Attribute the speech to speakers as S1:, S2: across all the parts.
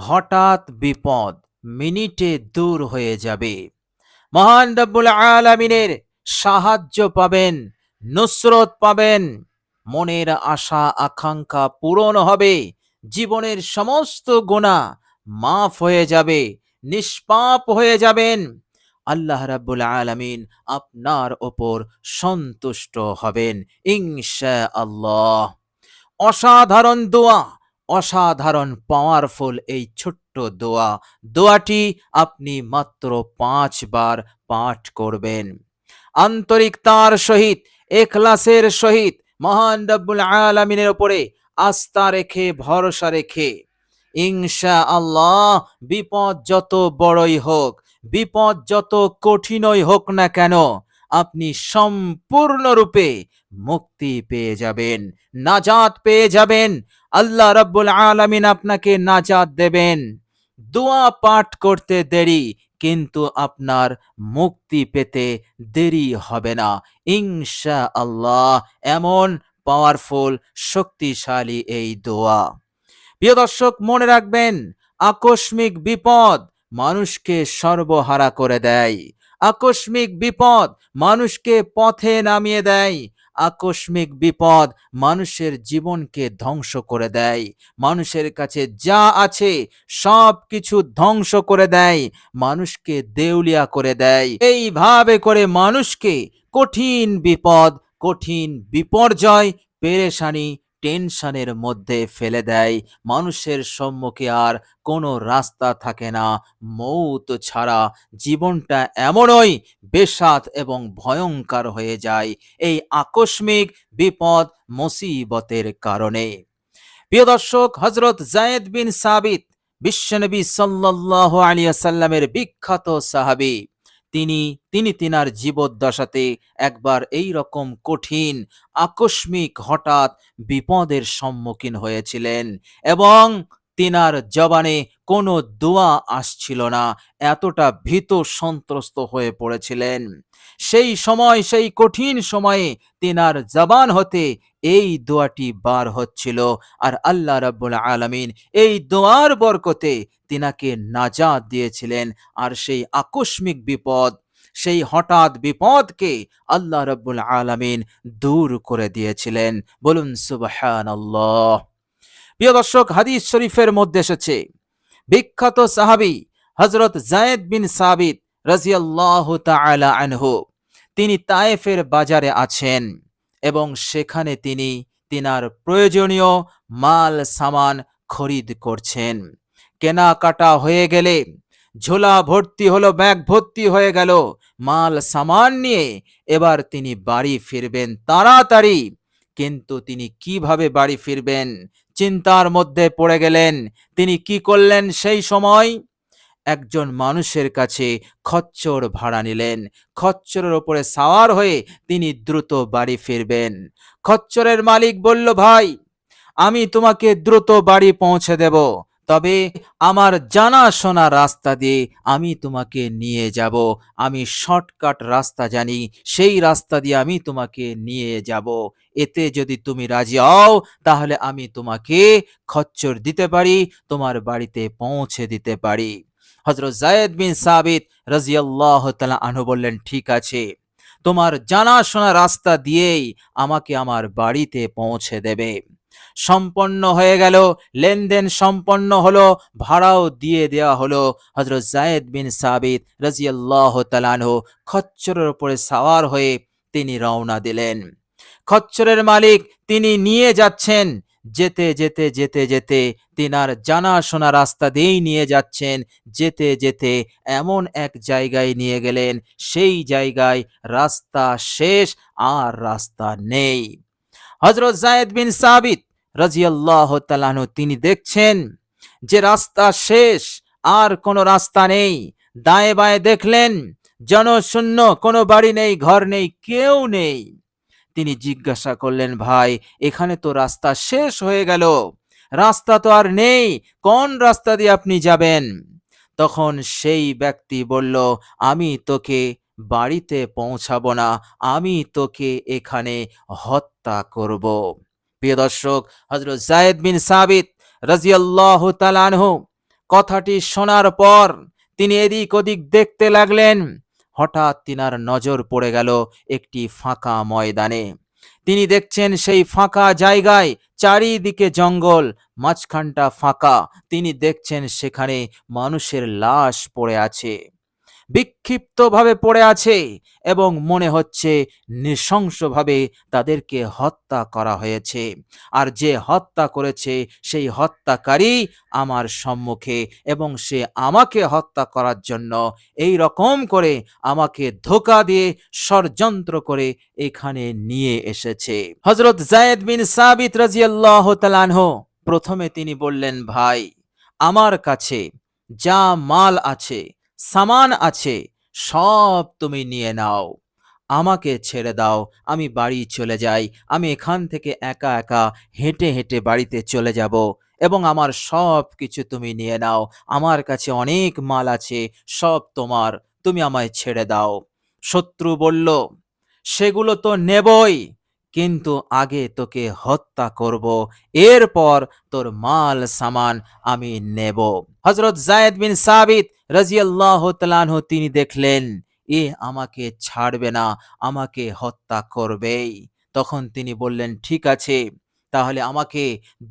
S1: হঠাৎ বিপদ মিনিটে দূর হয়ে যাবে। মহান রব্বুল আলামিনের সাহায্য পাবেন, নুসরত পাবেন, মনের আশা, আকাঙ্ক্ষা পূরণ হবে, জীবনের সমস্ত গুণা মাফ হয়ে যাবে, নিষ্পাপ হয়ে যাবেন। আল্লাহ রাব্বুল আলামিন আপনার ওপর সন্তুষ্ট হবেন ইনশা আল্লাহ অসাধারণ দোয়া অসাধারণ পাওয়ারফুল এই ছোট্ট দোয়া। দোয়াটি আপনি মাত্র পাঁচবার পাঠ করবেন। আন্তরিকতার সহিত, এখলাসের সহিত, মহান রব্বুল আলামিনের ওপরে আস্থা রেখে, ভরসা রেখে ইনশা আল্লাহ বিপদ যত বড়ই হোক, বিপদ যত কঠিনই হোক না কেন, আপনি সম্পূর্ণরূপে মুক্তি পেয়ে যাবেন, নাজাত পেয়ে যাবেন আল্লাহ রাব্বুল আলামিন আপনাকে নাজাত দেবেন। দোয়া পাঠ করতে দেরি, কিন্তু আপনার মুক্তি পেতে দেরি হবে না। ইনশা আল্লাহ এমন পাওয়ারফুল শক্তিশালী এই দোয়া। প্রিয় দর্শক, মনে রাখবেন, আকস্মিক বিপদ মানুষকে সর্বহারা করে দেয়। আকস্মিক বিপদ মানুষকে পথে নামিয়ে দেয়। আকস্মিক বিপদ মানুষের জীবনকে ধ্বংস করে দেয়। মানুষের কাছে যা আছে সব কিছু ধ্বংস করে দেয়, মানুষকে দেউলিয়া করে দেয়। এইভাবে করে মানুষকে কঠিন বিপদ, কঠিন বিপর্যয়, পেরেশানি টেনশনের মধ্যে ফেলে দেয়। মানুষের সম্মুখে আর কোনো রাস্তা থাকে না। মৌত ছাড়া জীবনটা এমনই বেসাত এবং ভয়ঙ্কর হয়ে যায় এই আকস্মিক বিপদ মুসিবতের কারণে। প্রিয় দর্শক হজরত জায়েদ বিন সাবিত, বিশ্বনবী সাল্লাহ আলিয়া সাল্লামের বিখ্যাত সাহাবী। তিনি তিনি তিনার জীবদ্দশাতে একবার এই রকম কঠিন, আকস্মিক হঠাৎ বিপদের সম্মুখীন হয়েছিলেন এবং তিনার জবানে কোনো দোয়া আসছিল না, এতটা ভীত সন্ত্রস্ত হয়ে পড়েছিলেন। সেই সময়, সেই কঠিন সময়ে তিনার জবান হতে এই দোয়াটি বার হচ্ছিল। আর আল্লাহ রাব্বুল আলামিন এই দোয়ার বরকতে তিনাকে নাজাত দিয়েছিলেন। আর সেই আকস্মিক বিপদ, সেই হঠাৎ বিপদকে আল্লাহ রব্বুল আলামিন দূর করে দিয়েছিলেন। বলুন, সুবহানাল্লাহ। প্রিয় দর্শক, হাদিস শরীফের মধ্যে এসেছে, বিখ্যাত সাহাবি হজরত জায়েদ বিন সাবিত রাজিয়াল্লাহু তাআলা আনহু, তিনি তায়েফের বাজারে আছেন। এবং সেখানে তিনি তিনার প্রয়োজনীয় মাল সামান খরিদ করছেন। কেনাকাটা হয়ে গেলে ঝোলা ভর্তি হলো, ব্যাগ ভর্তি হয়ে গেল মাল সামান নিয়ে এবার তিনি বাড়ি ফিরবেন তাড়াতাড়ি। কিন্তু তিনি কীভাবে বাড়ি ফিরবেন? চিন্তার মধ্যে পড়ে গেলেন। তিনি কি করলেন সেই সময়? একজন মানুষের কাছে খচ্চর ভাড়া নিলেন। খচ্চরের ওপরে সাওয়ার হয়ে তিনি দ্রুত বাড়ি ফিরবেন। খচ্চরের মালিক বলল, ভাই, আমি তোমাকে দ্রুত বাড়ি পৌঁছে দেব, তবে আমার জানাশোনা রাস্তা দিয়ে আমি তোমাকে নিয়ে যাব। আমি শর্টকাট রাস্তা জানি, সেই রাস্তা দিয়ে আমি তোমাকে নিয়ে যাব। এতে যদি তুমি রাজি হও, তাহলে আমি তোমাকে খচ্চর দিতে পারি, তোমার বাড়িতে পৌঁছে দিতে পারি। হজরত জায়েদ বিন সাবিত রাজিয়াল্লাহ তালা আনহু বললেন, ঠিক আছে, তোমার জানাশোনা রাস্তা দিয়েই আমাকে আমার বাড়িতে পৌঁছে দেবে। সম্পন্ন হয়ে গেল, লেনদেন সম্পন্ন হলো, ভাড়াও দিয়ে দেওয়া হলো। হজরত জায়েদ বিন সাবিত রাজিয়াল্লাহ তালানহ খচ্চরের উপরে সাওয়ার হয়ে তিনি রওনা দিলেন। খচ্চরের মালিক তিনি নিয়ে যাচ্ছেন যেতে যেতে যেতে যেতে তিনার জানাশোনা রাস্তা দিয়েই নিয়ে যাচ্ছেন। যেতে যেতে এমন এক জায়গায় নিয়ে গেলেন, সেই জায়গায় রাস্তা শেষ আর রাস্তা নেই। হজরত জায়েদ বিন সাবিত রাজিয়াল্লাহ তালানু তিনি দেখছেন যে রাস্তা শেষ আর কোনো রাস্তা নেই। দায়ে বায়ে দেখলেন, জনশূন্য কোনো বাড়ি নেই, ঘর নেই, কেউ নেই। তিনি জিজ্ঞাসা করলেন, ভাই, এখানে তো রাস্তা শেষ হয়ে গেল। রাস্তা তো আর নেই। কোন রাস্তা দিয়ে আপনি যাবেন? তখন সেই ব্যক্তি বলল, আমি তোকে বাড়িতে পৌঁছাবো না। আমি তোকে এখানে হত্যা করব। প্রিয় দর্শক হজরত জায়েদ বিন সাবিত রাজিয়াল্লাহ তালানহু কথাটি শোনার পর তিনি এদিক ওদিক দেখতে লাগলেন। হঠাৎ তিনার নজর পড়ে গেল একটি ফাঁকা ময়দানে। তিনি দেখছেন সেই ফাঁকা জায়গায় চারিদিকে জঙ্গল, মাঝখানটা ফাঁকা। তিনি দেখছেন সেখানে মানুষের লাশ পড়ে আছে। বিক্ষিপ্তভাবে পড়ে আছে এবং মনে হচ্ছে নৃশংসভাবে তাদেরকে হত্যা করা হয়েছে। আর যে হত্যা করেছে সেই হত্যাকারী আমার সম্মুখে এবং সে আমাকে হত্যা করার জন্য এই রকম করে আমাকে ধোকা দিয়ে ষড়যন্ত্র করে এখানে নিয়ে এসেছে। হজরত জায়েদ বিন সাবিত রাজিয়াল্লাহ তালানহ প্রথমে তিনি বললেন, ভাই, আমার কাছে যা মাল আছে সামান আছে, সব তুমি নিয়ে নাও। আমাকে ছেড়ে দাও, আমি বাড়ি চলে যাই, আমি এখান থেকে একা একা হেঁটে হেঁটে বাড়িতে চলে যাব এবং আমার সব কিছু তুমি নিয়ে নাও, আমার কাছে অনেক মাল আছে, সব তোমার, তুমি আমায় ছেড়ে দাও। শত্রু বলল, সেগুলো তো নেবই। কিন্তু আগে তোকে হত্যা করব। এরপর তোর মাল সামান আমি নেব। হজরত জায়েদ বিন সাবিত রাজিয়াল্লাহ তালানহ তিনি দেখলেন, এ আমাকে ছাড়বে না, আমাকে হত্যা করবেই। তখন তিনি বললেন, ঠিক আছে, তাহলে আমাকে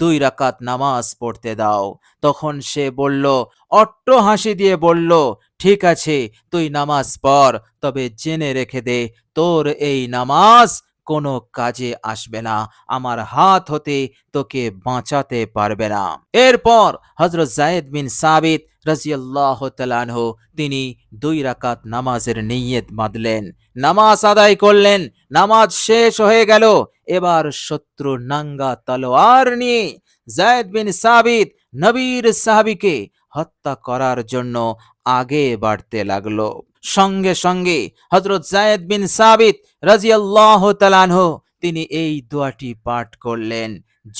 S1: দুই রাকাত নামাজ পড়তে দাও। তখন সে বলল, অট্ট হাসি দিয়ে বলল, ঠিক আছে, তুই নামাজ পড়, তবে জেনে রেখে দে, তোর এই নামাজ কোনো কাজে আসবে না। আমার হাত হতে তোকে বাঁচাতে পারবে না। এরপর হজরত জায়েদ বিন সাবিত রাজিয়াল্লাহ তালানহ তিনি দুই রাকাত নামাজের নিয়ত বাঁধলেন। নামাজ আদায় করলেন, নামাজ শেষ হয়ে গেল। এবার শত্রু নাঙ্গা তলোয়ার নিয়ে জায়েদ বিন সাবিত নবীর সাহাবিকে হত্যা করার জন্য আগে বাড়তে লাগল। সঙ্গে সঙ্গে হজরত জায়েদ বিন সাবিত রাজিয়াল্লাহ তালানহ তিনি এই দোয়াটি পাঠ করলেন।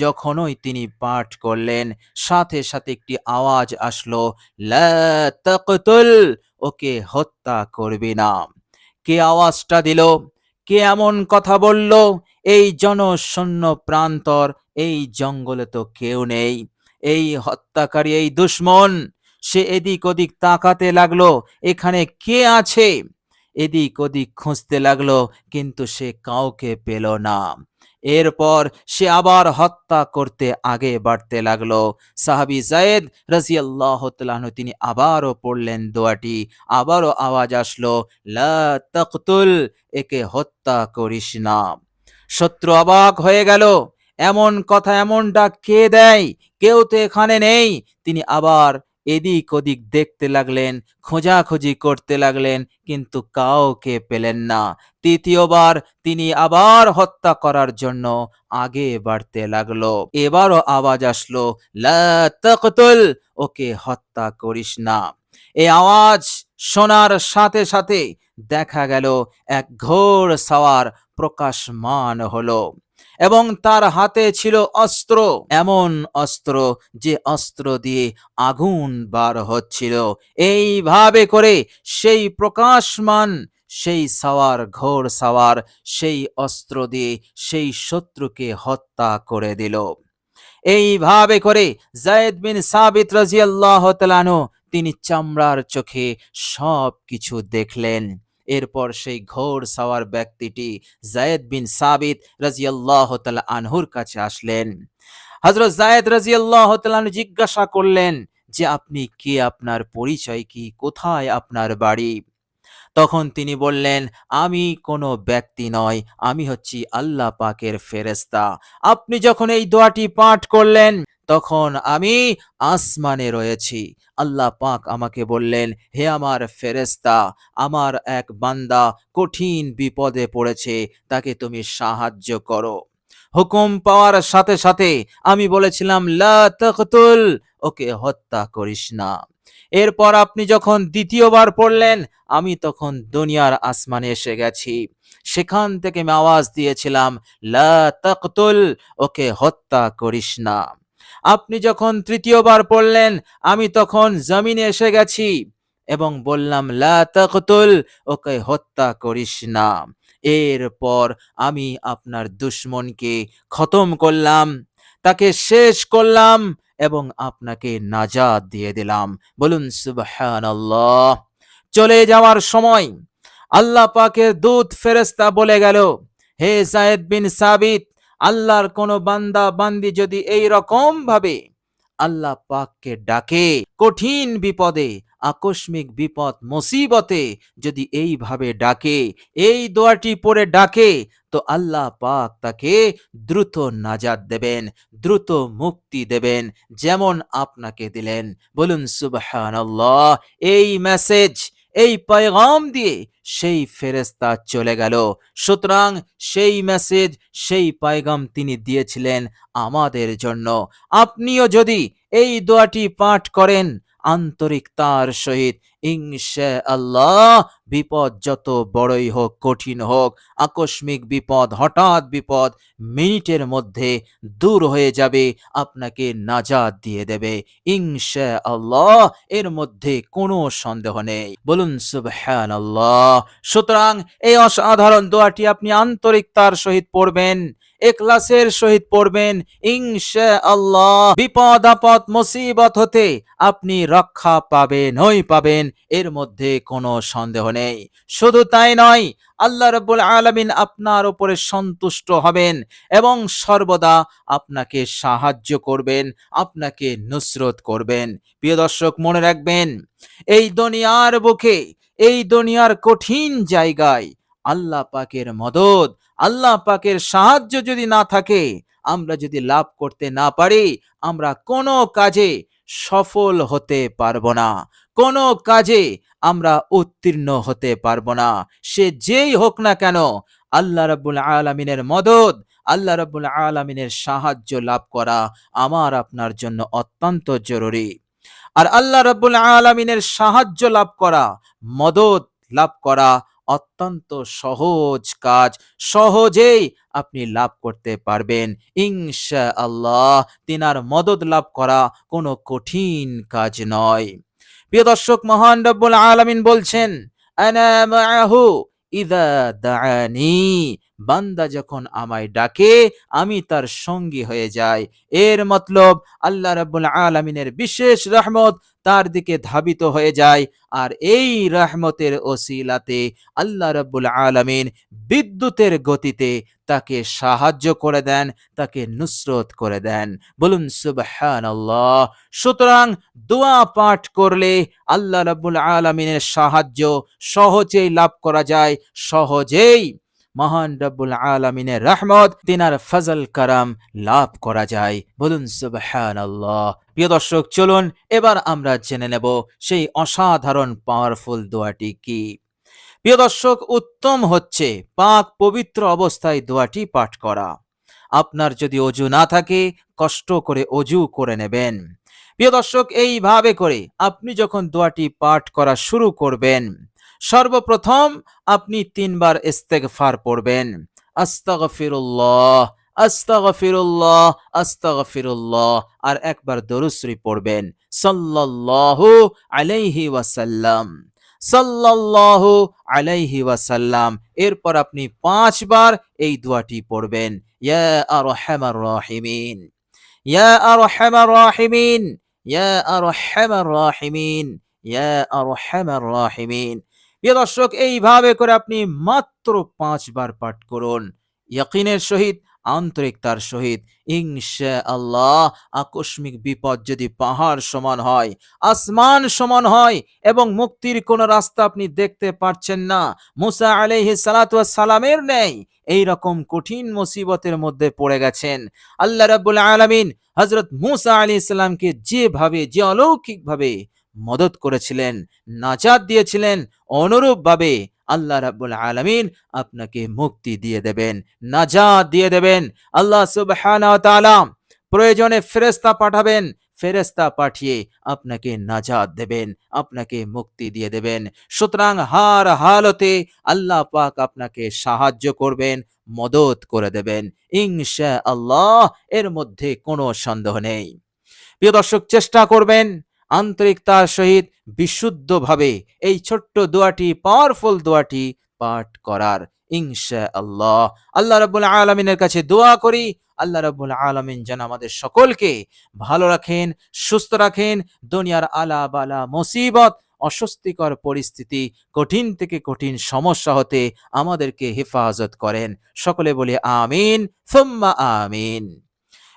S1: যখনই তিনি পাঠ করলেন, সাথে সাথে একটি আওয়াজ আসলো ওকে হত্যা করবে না। কে আওয়াজটা দিল? কে এমন কথা বলল? এই জনশূন্য প্রান্তর, এই জঙ্গলে তো কেউ নেই। এই হত্যাকারী, এই দুশ্মন সে এদিক ওদিক তাকাতে লাগল, এখানে কে আছে? এদিক ওদিক খুঁজতে লাগল, কিন্তু সে কাউকে পেল না। এরপর সে আবার হত্যা করতে আগে বাড়তে লাগল। সাহাবি জায়েদ রাজিয়াল্লাহ তালাহ তিনি আবারও পড়লেন দোয়াটি, আবারও আওয়াজ আসলো, লা তকতুল, একে হত্যা করিস না। শত্রু অবাক হয়ে গেল, এমন কথা এমন ডাক কে দেয়? কেউ তো এখানে নেই। তিনি আবার এদিক ওদিক দেখতে লাগলেন, খোঁজাখুঁজি করতে লাগলেন, কিন্তু কাউকে পেলেন না। তৃতীয়বার তিনি আবার হত্যা করার জন্য আগে বাড়তে লাগল। এবারও আওয়াজ আসলো, লা তাকতুল, ওকে হত্যা করিস না। এই আওয়াজ শোনার সাথে সাথে দেখা গেল, এক ঘোর সাওয়ার প্রকাশমান হলো। এবং তার হাতে ছিল অস্ত্র। এমন অস্ত্র যে অস্ত্র দিয়ে আগুন বার হচ্ছিল। এইভাবে করে সেই প্রকাশমান, সেই সাওয়ার ঘোর সাওয়ার, সেই অস্ত্র দিয়ে সেই শত্রুকে হত্যা করে দিল। এইভাবে করে জায়েদ বিন সাবিত রাজিয়াল্লাহ তালানো তিনি চামড়ার চোখে সব কিছু দেখলেন। এরপর সেই ঘোর সাওয়ার ব্যক্তিটি জায়েদ বিন সাবিত রাজিয়াল্লাহ তালা আনহুর কাছে আসলেন। হজরত জায়েদ রাজিয়াল্লাহ তালানহু জিজ্ঞাসা করলেন যে, আপনি কে? আপনার পরিচয় কি? কোথায় আপনার বাড়ি? তখন তিনি বললেন, আমি কোনো ব্যক্তি নয়, আমি হচ্ছি আল্লাহ পাকের ফেরেস্তা আপনি যখন এই দোয়াটি পাঠ করলেন তখন আমি আসমানে রয়েছি। আল্লাহ পাক আমাকে বললেন, হে আমার ফেরেস্তা আমার এক বান্দা কঠিন বিপদে পড়েছে, তাকে তুমি সাহায্য করো। হুকুম পাওয়ার সাথে সাথে আমি বলেছিলাম, লা তাকতুল, ওকে হত্যা করিস না। এরপর আপনি যখন দ্বিতীয়বার পড়লেন, আমি তখন দুনিয়ার আসমানে এসে গেছি। সেখান থেকে আমি আওয়াজ দিয়েছিলাম, লা তাকতুল, ওকে হত্যা করিস না। আপনি যখন তৃতীয়বার পড়লেন, আমি তখন জমিনে এসে গেছি এবং বললাম, লা তাকতুল, ওকে হত্যা করিস না। এরপর আমি আপনার দুশ্মনকে খতম করলাম, তাকে শেষ করলাম এবং আপনাকে নাজাদ দিয়ে দিলাম। বলুন, সুবহানাল্লাহ। চলে যাওয়ার সময় আল্লাহ পাকের দূত ফেরেস্তা বলে গেল, হে জায়েদ বিন সাবিত আল্লাহর কোন বান্দা, বান্দি যদি এই রকম ভাবে আল্লাহ পাককে ডাকে, কঠিন বিপদে, আকস্মিক বিপদ, মুসিবতে যদি এইভাবে ডাকে, এই দোয়াটি পড়ে ডাকে, তো আল্লাহ পাক তাকে দ্রুত নাজাদ দেবেন, দ্রুত মুক্তি দেবেন, যেমন আপনাকে দিলেন। বলুন, সুবহানাল্লাহ, এই মেসেজ এই পয়গাম দিয়ে সেই ফেরেস্তা চলে গেল। সুতরাং সেই মেসেজ সেই পয়গাম তিনি দিয়েছিলেন আমাদের জন্য। আপনিও যদি এই দোয়াটি পাঠ করেন আন্তরিকতার সহিত ইনশা আল্লাহ বিপদ যত বড়ই হোক, কঠিন হোক, আকস্মিক বিপদ, হঠাৎ বিপদ মিনিটের মধ্যে দূর হয়ে যাবে, আপনাকে নাজাদ দিয়ে দেবে। ইনশা আল্লাহ এর মধ্যে কোনো সন্দেহ নেই। বলুন সুবহান আল্লাহ সুতরাং এই অসাধারণ দোয়াটি আপনি আন্তরিকতার সহিত পড়বেন। এক্লাসের সহিত পড়বেন ইনশা আল্লাহ বিপদ, আপদ, মুসিবত হতে আপনি রক্ষা পাবেন ওই পাবেন, এর মধ্যে কোনো সন্দেহ নেই। শুধু তাই নয়, আল্লাহ রব্বুল আলামিন আপনার উপরে সন্তুষ্ট হবেন এবং সর্বদা আপনাকে সাহায্য করবেন, আপনাকে নুসরত করবেন। প্রিয় দর্শক, মনে রাখবেন, এই দুনিয়ার বুকে, এই দুনিয়ার কঠিন জায়গায় আল্লাহ পাকের মদত আল্লাহ পাকের সাহায্য যদি না থাকে, আমরা যদি লাভ করতে না পারি, আমরা কোনো কাজে সফল হতে পারব না। কোনো কাজে আমরা উত্তীর্ণ হতে পারব না। সে যেই হোক না কেন, আল্লাহ রাব্বুল আলামিনের মদত আল্লাহ রাব্বুল আলামিনের সাহায্য লাভ করা আমার আপনার জন্য অত্যন্ত জরুরি। আর আল্লাহ রাব্বুল আলামিনের সাহায্য লাভ করা মদত লাভ করা অত্যন্ত সহজ কাজ। সহজেই আপনি লাভ করতে পারবেন। ইনশা আল্লাহ তিনার মদত লাভ করা কোনো কঠিন কাজ নয়। প্রিয় দর্শক, মহান রব্বুল আলামিন বলছেন বান্দা যখন আমায় ডাকে, আমি তার সঙ্গী হয়ে যাই। এর মতলব আল্লাহ রাব্বুল আলামিনের বিশেষ রহমত তার দিকে ধাবিত হয়ে যায়। আর এই রহমতের ওসিলাতে আল্লাহ রাব্বুল আলামিন বিদ্যুতের গতিতে তাকে সাহায্য করে দেন, তাকে নুসরত করে দেন। বলুন, সুবহানাল্লাহ। সুতরাং দোয়া পাঠ করলে আল্লাহ রাব্বুল আলামিনের সাহায্য সহজেই লাভ করা যায়, সহজেই মহান রব্বুল আলমিনের রহমত, তিনার ফজল কারাম লাভ করা যায়। বলুন, সুবহানাল্লাহ। প্রিয় দর্শক, চলুন, এবার আমরা জেনে নেব সেই অসাধারণ পাওয়ারফুল দোয়াটি কি। প্রিয় দর্শক, উত্তম হচ্ছে পাক পবিত্র অবস্থায় দোয়াটি পাঠ করা। আপনার যদি অজু না থাকে, কষ্ট করে অজু করে নেবেন। প্রিয় দর্শক, এইভাবে করে আপনি যখন দোয়াটি পাঠ করা শুরু করবেন সর্বপ্রথম আপনি তিনবার ইস্তেগফার পড়বেন। আস্তাগফিরুল্লাহ আস্তাগফিরুল্লাহ আস্তাগফিরুল্লাহ, আর একবার দরুশ্রী পড়বেন। সাল্লাল্লাহু আলাইহি ওয়াসাল্লাম, সাল্লাল্লাহু আলাইহি ওয়াসাল্লাম, এরপর আপনি পাঁচবার এই দোয়াটি পড়বেন। ইয়া আরহামার রাহিমিন, ইয়া আরহামার রাহিমিন, ইয়া আরহামার রাহিমিন, ইয়া আরহামার রাহিমিন। প্রিয় দর্শক, এইভাবে করে আপনি মাত্র পাঁচবার পাঠ করুন। ইয়াকিনের সহিত আন্তরিকতার সহিত। ইনশা আল্লাহ আকস্মিক বিপদ যদি পাহাড় সমান হয়, আসমান সমান হয়, এবং মুক্তির কোন রাস্তা আপনি দেখতে পারছেন না, মুসা আলাইহি সালাতু সালামের নেই এই রকম কঠিন মুসিবতের মধ্যে পড়ে গেছেন। আল্লাহ রাব্বুল আলামিন হযরত মুসা আলাইহিস সালামকে যেভাবে, যে অলৌকিকভাবে মদত করেছিলেন, নাজাত দিয়েছিলেন, অনুরূপভাবে আল্লাহ রাব্বুল আলামিন আপনাকে মুক্তি দিয়ে দেবেন, নাজাত দিয়ে দেবেন। আল্লাহ সুবহানাহু প্রয়োজনে ফেরেশতা পাঠাবেন, ফেরেশতা পাঠিয়ে আপনাকে নাজাত দেবেন, আপনাকে মুক্তি দিয়ে দেবেন। সুতরাং হার হালতে আল্লাহ পাক আপনাকে সাহায্য করবেন, মদত করে দেবেন। ইনশা আল্লাহ এর মধ্যে কোনো সন্দেহ নেই। প্রিয় দর্শক, চেষ্টা করবেন আন্তরিকতার সহিত বিশুদ্ধভাবে এই ছোট্ট দোয়াটি পাওয়ারফুল দোয়াটি পাঠ করার। ইনশা আল্লাহ আল্লাহ রাব্বুল আলামিনের কাছে দোয়া করি। আল্লাহ রাব্বুল আলামিন যেন আমাদের সকলকে ভালো রাখেন, সুস্থ রাখেন, দুনিয়ার আলা বালা মুসিবত, অস্বস্তিকর পরিস্থিতি, কঠিন থেকে কঠিন সমস্যা হতে আমাদেরকে হেফাজত করেন। সকলে বলে আমিন, সুম্মা আমিন।